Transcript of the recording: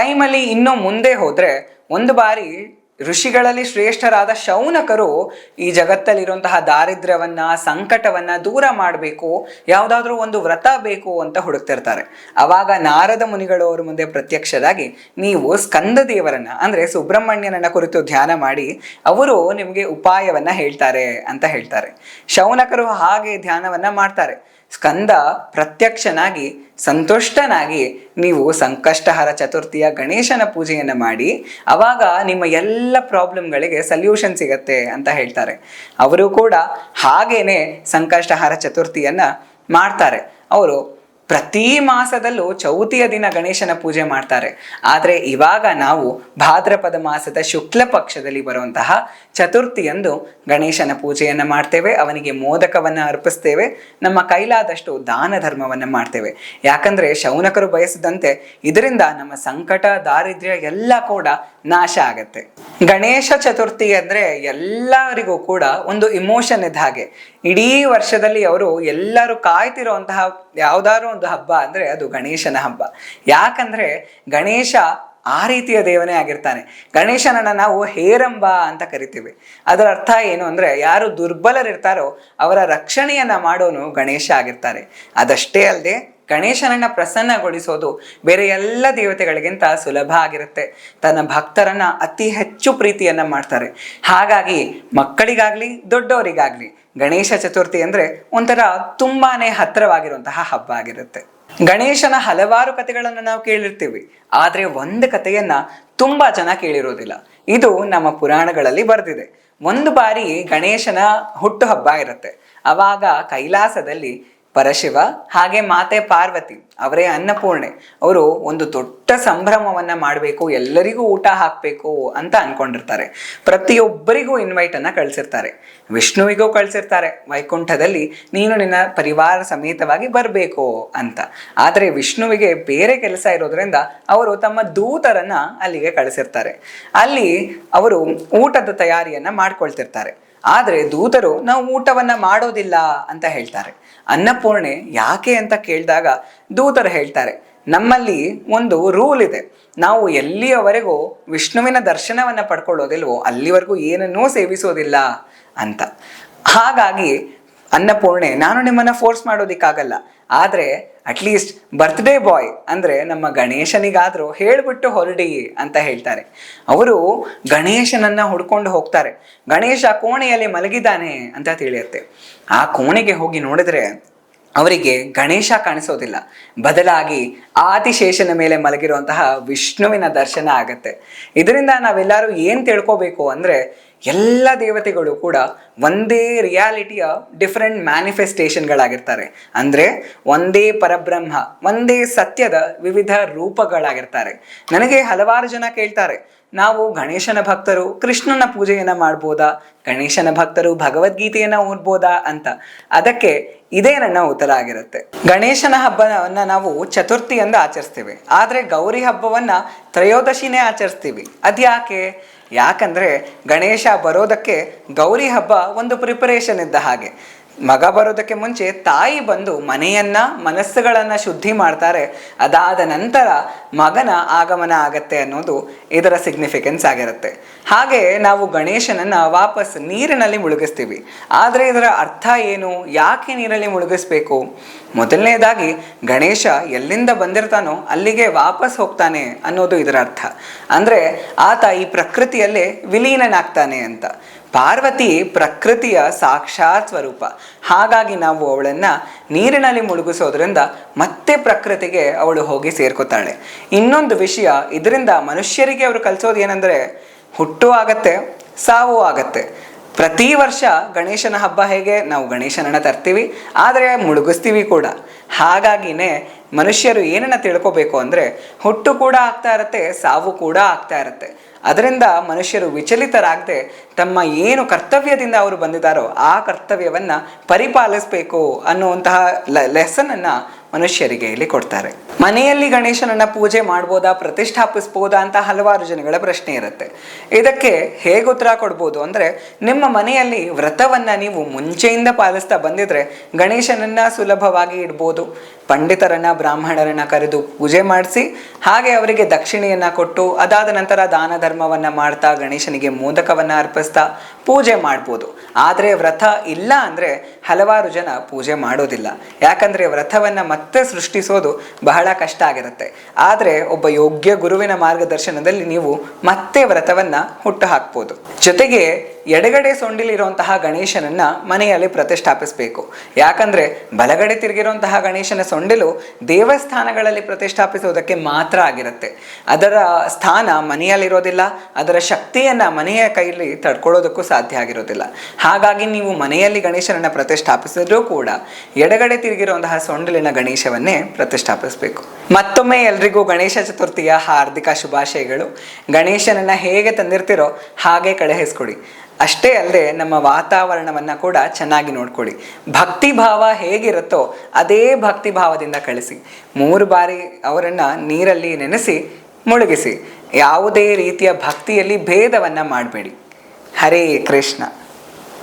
ಟೈಮಲ್ಲಿ ಇನ್ನೂ ಮುಂದೆ ಹೋದರೆ ಒಂದು ಬಾರಿ ಋಷಿಗಳಲ್ಲಿ ಶ್ರೇಷ್ಠರಾದ ಶೌನಕರು ಈ ಜಗತ್ತಲ್ಲಿರುವಂತಹ ದಾರಿದ್ರ್ಯವನ್ನು, ಸಂಕಟವನ್ನ ದೂರ ಮಾಡಬೇಕು, ಯಾವುದಾದ್ರೂ ಒಂದು ವ್ರತ ಬೇಕು ಅಂತ ಹುಡುಕ್ತಿರ್ತಾರೆ. ಅವಾಗ ನಾರದ ಮುನಿಗಳು ಅವ್ರ ಮುಂದೆ ಪ್ರತ್ಯಕ್ಷರಾಗಿ ನೀವು ಸ್ಕಂದ ದೇವರನ್ನ ಅಂದ್ರೆ ಸುಬ್ರಹ್ಮಣ್ಯನನ್ನ ಕುರಿತು ಧ್ಯಾನ ಮಾಡಿ ಅವರು ನಿಮಗೆ ಉಪಾಯವನ್ನ ಹೇಳ್ತಾರೆ ಅಂತ ಹೇಳ್ತಾರೆ. ಶೌನಕರು ಹಾಗೆ ಧ್ಯಾನವನ್ನ ಮಾಡ್ತಾರೆ. ಸ್ಕಂದ ಪ್ರತ್ಯಕ್ಷನಾಗಿ, ಸಂತುಷ್ಟನಾಗಿ ನೀವು ಸಂಕಷ್ಟಹರ ಚತುರ್ಥಿಯ ಗಣೇಶನ ಪೂಜೆಯನ್ನು ಮಾಡಿ, ಅವಾಗ ನಿಮ್ಮ ಎಲ್ಲ ಪ್ರಾಬ್ಲಮ್ಗಳಿಗೆ ಸಲ್ಯೂಷನ್ ಸಿಗತ್ತೆ ಅಂತ ಹೇಳ್ತಾರೆ. ಅವರು ಕೂಡ ಹಾಗೇನೆ ಸಂಕಷ್ಟಹರ ಚತುರ್ಥಿಯನ್ನು ಮಾಡ್ತಾರೆ. ಅವರು ಪ್ರತಿ ಮಾಸದಲ್ಲೂ ಚೌತಿಯ ದಿನ ಗಣೇಶನ ಪೂಜೆ ಮಾಡ್ತಾರೆ. ಆದರೆ ಇವಾಗ ನಾವು ಭಾದ್ರಪದ ಮಾಸದ ಶುಕ್ಲ ಪಕ್ಷದಲ್ಲಿ ಬರುವಂತಹ ಚತುರ್ಥಿಯಂದು ಗಣೇಶನ ಪೂಜೆಯನ್ನು ಮಾಡ್ತೇವೆ, ಅವನಿಗೆ ಮೋದಕವನ್ನು ಅರ್ಪಿಸ್ತೇವೆ, ನಮ್ಮ ಕೈಲಾದಷ್ಟು ದಾನ ಧರ್ಮವನ್ನು ಮಾಡ್ತೇವೆ. ಯಾಕಂದ್ರೆ ಶೌನಕರು ಬಯಸಿದಂತೆ ಇದರಿಂದ ನಮ್ಮ ಸಂಕಟ, ದಾರಿದ್ರ್ಯ ಎಲ್ಲ ಕೂಡ ನಾಶ ಆಗತ್ತೆ. ಗಣೇಶ ಚತುರ್ಥಿ ಅಂದ್ರೆ ಎಲ್ಲರಿಗೂ ಕೂಡ ಒಂದು ಇಮೋಷನ್ ಇದ್ದ ಹಾಗೆ. ಇಡೀ ವರ್ಷದಲ್ಲಿ ಅವರು ಎಲ್ಲರೂ ಕಾಯ್ತಿರುವಂತಹ ಯಾವುದಾದ್ರು ಒಂದು ಹಬ್ಬ ಅಂದ್ರೆ ಅದು ಗಣೇಶನ ಹಬ್ಬ. ಯಾಕಂದ್ರೆ ಗಣೇಶ ಆ ರೀತಿಯ ದೇವನೇ ಆಗಿರ್ತಾನೆ. ಗಣೇಶನನ್ನ ನಾವು ಹೇರಂಬ ಅಂತ ಕರಿತೀವಿ. ಅದರ ಅರ್ಥ ಏನು ಅಂದ್ರೆ ಯಾರು ದುರ್ಬಲರಿರ್ತಾರೋ ಅವರ ರಕ್ಷಣೆಯನ್ನ ಮಾಡೋನು ಗಣೇಶ ಆಗಿರ್ತಾರೆ. ಅದಷ್ಟೇ ಅಲ್ಲದೆ ಗಣೇಶನನ್ನ ಪ್ರಸನ್ನಗೊಳಿಸೋದು ಬೇರೆ ಎಲ್ಲ ದೇವತೆಗಳಿಗಿಂತ ಸುಲಭ ಆಗಿರುತ್ತೆ. ತನ್ನ ಭಕ್ತರನ್ನ ಅತಿ ಹೆಚ್ಚು ಪ್ರೀತಿಯನ್ನ ಮಾಡ್ತಾರೆ. ಹಾಗಾಗಿ ಮಕ್ಕಳಿಗಾಗ್ಲಿ, ದೊಡ್ಡವರಿಗಾಗ್ಲಿ ಗಣೇಶ ಚತುರ್ಥಿ ಅಂದ್ರೆ ಒಂಥರ ತುಂಬಾನೇ ಹತ್ತಿರವಾಗಿರುವಂತಹ ಹಬ್ಬ ಆಗಿರುತ್ತೆ. ಗಣೇಶನ ಹಲವಾರು ಕಥೆಗಳನ್ನು ನಾವು ಕೇಳಿರ್ತೀವಿ. ಆದ್ರೆ ಒಂದು ಕಥೆಯನ್ನ ತುಂಬಾ ಜನ ಕೇಳಿರೋದಿಲ್ಲ. ಇದು ನಮ್ಮ ಪುರಾಣಗಳಲ್ಲಿ ಬರೆದಿದೆ. ಒಂದು ಬಾರಿ ಗಣೇಶನ ಹುಟ್ಟು ಹಬ್ಬ ಇರುತ್ತೆ. ಅವಾಗ ಕೈಲಾಸದಲ್ಲಿ ಪರಶಿವ, ಹಾಗೆ ಮಾತೆ ಪಾರ್ವತಿ, ಅವರೇ ಅನ್ನಪೂರ್ಣೆ, ಅವರು ಒಂದು ದೊಡ್ಡ ಸಂಭ್ರಮವನ್ನ ಮಾಡಬೇಕು, ಎಲ್ಲರಿಗೂ ಊಟ ಹಾಕಬೇಕು ಅಂತ ಅನ್ಕೊಂಡಿರ್ತಾರೆ. ಪ್ರತಿಯೊಬ್ಬರಿಗೂ ಇನ್ವೈಟ್ ಅನ್ನ ಕಳ್ಸಿರ್ತಾರೆ. ವಿಷ್ಣುವಿಗೂ ಕಳ್ಸಿರ್ತಾರೆ. ವೈಕುಂಠದಲ್ಲಿ ನೀನು ನಿನ್ನ ಪರಿವಾರ ಸಮೇತವಾಗಿ ಬರಬೇಕು ಅಂತ. ಆದರೆ ವಿಷ್ಣುವಿಗೆ ಬೇರೆ ಕೆಲಸ ಇರೋದ್ರಿಂದ ಅವರು ತಮ್ಮ ದೂತರನ್ನ ಅಲ್ಲಿಗೆ ಕಳಿಸಿರ್ತಾರೆ. ಅಲ್ಲಿ ಅವರು ಊಟದ ತಯಾರಿಯನ್ನ ಮಾಡ್ಕೊಳ್ತಿರ್ತಾರೆ. ಆದ್ರೆ ದೂತರು, ನಾವು ಊಟವನ್ನು ಮಾಡೋದಿಲ್ಲ ಅಂತ ಹೇಳ್ತಾರೆ. ಅನ್ನಪೂರ್ಣೆ ಯಾಕೆ ಅಂತ ಕೇಳಿದಾಗ ದೂತರು ಹೇಳ್ತಾರೆ, ನಮ್ಮಲ್ಲಿ ಒಂದು ರೂಲ್ ಇದೆ. ನಾವು ಎಲ್ಲಿಯವರೆಗೂ ವಿಷ್ಣುವಿನ ದರ್ಶನವನ್ನ ಪಡ್ಕೊಳ್ಳೋದಿಲ್ವೋ, ಅಲ್ಲಿವರೆಗೂ ಏನನ್ನೂ ಸೇವಿಸೋದಿಲ್ಲ ಅಂತ. ಹಾಗಾಗಿ ಅನ್ನಪೂರ್ಣೆ. ನಾನು ನಿಮ್ಮನ್ನ ಫೋರ್ಸ್ ಮಾಡೋದಿಕ್ಕಾಗಲ್ಲ. ಆದ್ರೆ ಅಟ್ಲೀಸ್ಟ್ ಬರ್ತ್ಡೇ ಬಾಯ್ ಅಂದ್ರೆ ನಮ್ಮ ಗಣೇಶನಿಗಾದ್ರೂ ಹೇಳ್ಬಿಟ್ಟು ಹೊರಡಿ ಅಂತ ಹೇಳ್ತಾರೆ. ಅವರು ಗಣೇಶನನ್ನ ಹುಡ್ಕೊಂಡು ಹೋಗ್ತಾರೆ. ಗಣೇಶ ಕೋಣೆಯಲ್ಲಿ ಮಲಗಿದ್ದಾನೆ ಅಂತ ತಿಳಿಯುತ್ತೆ. ಆ ಕೋಣೆಗೆ ಹೋಗಿ ನೋಡಿದ್ರೆ ಅವರಿಗೆ ಗಣೇಶ ಕಾಣಿಸೋದಿಲ್ಲ. ಬದಲಾಗಿ ಆತಿಶೇಷನ ಮೇಲೆ ಮಲಗಿರುವಂತಹ ವಿಷ್ಣುವಿನ ದರ್ಶನ ಆಗತ್ತೆ. ಇದರಿಂದ ನಾವೆಲ್ಲರೂ ಏನ್ ತಿಳ್ಕೋಬೇಕು ಅಂದ್ರೆ ಎಲ್ಲ ದೇವತೆಗಳು ಕೂಡ ಒಂದೇ ರಿಯಾಲಿಟಿಯ ಡಿಫರೆಂಟ್ ಮ್ಯಾನಿಫೆಸ್ಟೇಷನ್ಗಳಾಗಿರ್ತಾರೆ. ಅಂದ್ರೆ ಒಂದೇ ಪರಬ್ರಹ್ಮ, ಒಂದೇ ಸತ್ಯದ ವಿವಿಧ ರೂಪಗಳಾಗಿರ್ತಾರೆ. ನನಗೆ ಹಲವಾರು ಜನ ಕೇಳ್ತಾರೆ, ನಾವು ಗಣೇಶನ ಭಕ್ತರು, ಕೃಷ್ಣನ ಪೂಜೆಯನ್ನ ಮಾಡ್ಬೋದಾ, ಗಣೇಶನ ಭಕ್ತರು ಭಗವದ್ಗೀತೆಯನ್ನ ಓದ್ಬೋದಾ ಅಂತ. ಅದಕ್ಕೆ ಇದೇ ನನ್ನ ಉತ್ತರ ಆಗಿರುತ್ತೆ. ಗಣೇಶನ ಹಬ್ಬವನ್ನು ನಾವು ಚತುರ್ಥಿಯಿಂದ ಆಚರಿಸ್ತೇವೆ. ಆದ್ರೆ ಗೌರಿ ಹಬ್ಬವನ್ನ ತ್ರಯೋದಶಿನೇ ಆಚರಿಸ್ತೀವಿ. ಅದ್ಯಾಕೆ? ಯಾಕಂದ್ರೆ ಗಣೇಶ ಬರೋದಕ್ಕೆ ಗೌರಿ ಹಬ್ಬ ಒಂದು ಪ್ರಿಪರೇಷನ್ ಇದ್ದ ಹಾಗೆ. ಮಗ ಬರೋದಕ್ಕೆ ಮುಂಚೆ ತಾಯಿ ಬಂದು ಮನೆಯನ್ನ, ಮನಸ್ಸುಗಳನ್ನ ಶುದ್ಧಿ ಮಾಡ್ತಾರೆ. ಅದಾದ ನಂತರ ಮಗನ ಆಗಮನ ಆಗತ್ತೆ ಅನ್ನೋದು ಇದರ ಸಿಗ್ನಿಫಿಕೆನ್ಸ್ ಆಗಿರುತ್ತೆ. ಹಾಗೆ ನಾವು ಗಣೇಶನನ್ನ ವಾಪಸ್ ನೀರಿನಲ್ಲಿ ಮುಳುಗಿಸ್ತೀವಿ. ಆದರೆ ಇದರ ಅರ್ಥ ಏನು? ಯಾಕೆ ನೀರಲ್ಲಿ ಮುಳುಗಿಸ್ಬೇಕು? ಮೊದಲನೇದಾಗಿ ಗಣೇಶ ಎಲ್ಲಿಂದ ಬಂದಿರ್ತಾನೋ ಅಲ್ಲಿಗೆ ವಾಪಸ್ ಹೋಗ್ತಾನೆ ಅನ್ನೋದು ಇದರ ಅರ್ಥ. ಅಂದ್ರೆ ಆತ ಈ ಪ್ರಕೃತಿಯಲ್ಲೇ ವಿಲೀನನಾಗ್ತಾನೆ ಅಂತ. ಪಾರ್ವತಿ ಪ್ರಕೃತಿಯ ಸಾಕ್ಷಾತ್ ಸ್ವರೂಪ. ಹಾಗಾಗಿ ನಾವು ಅವಳನ್ನ ನೀರಿನಲ್ಲಿ ಮುಳುಗಿಸೋದ್ರಿಂದ ಮತ್ತೆ ಪ್ರಕೃತಿಗೆ ಅವಳು ಹೋಗಿ ಸೇರ್ಕೋತಾಳೆ. ಇನ್ನೊಂದು ವಿಷಯ, ಇದರಿಂದ ಮನುಷ್ಯರಿಗೆ ಅವರು ಕಲಿಸೋದು ಏನಂದ್ರೆ ಹುಟ್ಟು ಆಗತ್ತೆ, ಸಾವು ಆಗತ್ತೆ. ಪ್ರತಿ ವರ್ಷ ಗಣೇಶನ ಹಬ್ಬ ಹೇಗೆ? ನಾವು ಗಣೇಶನನ್ನ ತರ್ತೀವಿ, ಆದರೆ ಮುಳುಗಿಸ್ತೀವಿ ಕೂಡ. ಹಾಗಾಗಿನೇ ಮನುಷ್ಯರು ಏನನ್ನ ತಿಳ್ಕೋಬೇಕು ಅಂದ್ರೆ ಹುಟ್ಟು ಕೂಡ ಆಗ್ತಾ ಇರತ್ತೆ, ಸಾವು ಕೂಡ ಆಗ್ತಾ ಇರತ್ತೆ. ಅದರಿಂದ ಮನುಷ್ಯರು ವಿಚಲಿತರಾಗದೆ ತಮ್ಮ ಏನು ಕರ್ತವ್ಯದಿಂದ ಅವರು ಬಂದಿದ್ದಾರೋ ಆ ಕರ್ತವ್ಯವನ್ನ ಪರಿಪಾಲಿಸಬೇಕು ಅನ್ನುವಂತಹ ಲೆಸನನ್ನು ಮನುಷ್ಯರಿಗೆ ಇಲ್ಲಿ ಕೊಡ್ತಾರೆ. ಮನೆಯಲ್ಲಿ ಗಣೇಶನನ್ನ ಪೂಜೆ ಮಾಡ್ಬೋದಾ, ಪ್ರತಿಷ್ಠಾಪಿಸ್ಬೋದಾ ಅಂತ ಹಲವಾರು ಜನಗಳ ಪ್ರಶ್ನೆ ಇರುತ್ತೆ. ಇದಕ್ಕೆ ಹೇಗೆ ಉತ್ತರ ಕೊಡ್ಬೋದು ಅಂದ್ರೆ ನಿಮ್ಮ ಮನೆಯಲ್ಲಿ ವ್ರತವನ್ನ ನೀವು ಮುಂಚೆಯಿಂದ ಪಾಲಿಸ್ತಾ ಬಂದಿದ್ರೆ ಗಣೇಶನನ್ನ ಸುಲಭವಾಗಿ ಇಡ್ಬೋದು. ಪಂಡಿತರನ್ನ, ಬ್ರಾಹ್ಮಣರನ್ನ ಕರೆದು ಪೂಜೆ ಮಾಡಿಸಿ, ಹಾಗೆ ಅವರಿಗೆ ದಕ್ಷಿಣೆಯನ್ನ ಕೊಟ್ಟು, ಅದಾದ ನಂತರ ದಾನ ಧರ್ಮವನ್ನ ಮಾಡ್ತಾ ಗಣೇಶನಿಗೆ ಮೋದಕವನ್ನ ಅರ್ಪಿಸ್ತಾ ಪೂಜೆ ಮಾಡ್ಬೋದು. ಆದರೆ ವ್ರತ ಇಲ್ಲ ಅಂದ್ರೆ ಹಲವಾರು ಜನ ಪೂಜೆ ಮಾಡೋದಿಲ್ಲ. ಯಾಕಂದ್ರೆ ವ್ರತವನ್ನ ಮತ್ತೆ ಸೃಷ್ಟಿಸೋದು ಬಹಳ ಕಷ್ಟ ಆಗಿರುತ್ತೆ. ಆದರೆ ಒಬ್ಬ ಯೋಗ್ಯ ಗುರುವಿನ ಮಾರ್ಗದರ್ಶನದಲ್ಲಿ ನೀವು ಮತ್ತೆ ವ್ರತವನ್ನ ಹುಟ್ಟು ಹಾಕ್ಬೋದು. ಜೊತೆಗೆ ಎಡಗಡೆ ಸೊಂಡಿಲಿರುವಂತಹ ಗಣೇಶನನ್ನ ಮನೆಯಲ್ಲಿ ಪ್ರತಿಷ್ಠಾಪಿಸಬೇಕು. ಯಾಕಂದ್ರೆ ಬಲಗಡೆ ತಿರುಗಿರುವಂತಹ ಗಣೇಶನ ಸೊಂಡಿಲು ದೇವಸ್ಥಾನಗಳಲ್ಲಿ ಪ್ರತಿಷ್ಠಾಪಿಸುವುದಕ್ಕೆ ಮಾತ್ರ ಆಗಿರುತ್ತೆ. ಅದರ ಸ್ಥಾನ ಮನೆಯಲ್ಲಿರೋದಿಲ್ಲ, ಅದರ ಶಕ್ತಿಯನ್ನ ಮನೆಯ ಕೈಯಲ್ಲಿ ತಡ್ಕೊಳ್ಳೋದಕ್ಕೂ ಸಾಧ್ಯ ಆಗಿರೋದಿಲ್ಲ. ಹಾಗಾಗಿ ನೀವು ಮನೆಯಲ್ಲಿ ಗಣೇಶನನ್ನ ಪ್ರತಿಷ್ಠಾಪಿಸಿದ್ರೂ ಕೂಡ ಎಡಗಡೆ ತಿರುಗಿರುವಂತಹ ಸೊಂಡಿಲಿನ ಗಣೇಶವನ್ನೇ ಪ್ರತಿಷ್ಠಾಪಿಸಬೇಕು. ಮತ್ತೊಮ್ಮೆ ಎಲ್ರಿಗೂ ಗಣೇಶ ಚತುರ್ಥಿಯ ಹಾರ್ದಿಕ ಶುಭಾಶಯಗಳು. ಗಣೇಶನನ್ನ ಹೇಗೆ ತಂದಿರ್ತೀರೋ ಹಾಗೆ ಕಳುಹಿಸ್ಕೊಡಿ. ಅಷ್ಟೇ ಅಲ್ಲದೆ ನಮ್ಮ ವಾತಾವರಣವನ್ನು ಕೂಡ ಚೆನ್ನಾಗಿ ನೋಡ್ಕೊಳ್ಳಿ. ಭಕ್ತಿ ಭಾವ ಹೇಗಿರುತ್ತೋ ಅದೇ ಭಕ್ತಿ ಭಾವದಿಂದ ಕಳಿಸಿ. ಮೂರು ಬಾರಿ ಅವರನ್ನು ನೀರಲ್ಲಿ ನೆನೆಸಿ, ಮುಳುಗಿಸಿ. ಯಾವುದೇ ರೀತಿಯ ಭಕ್ತಿಯಲ್ಲಿ ಭೇದವನ್ನು ಮಾಡಬೇಡಿ. ಹರೇ ಕೃಷ್ಣ.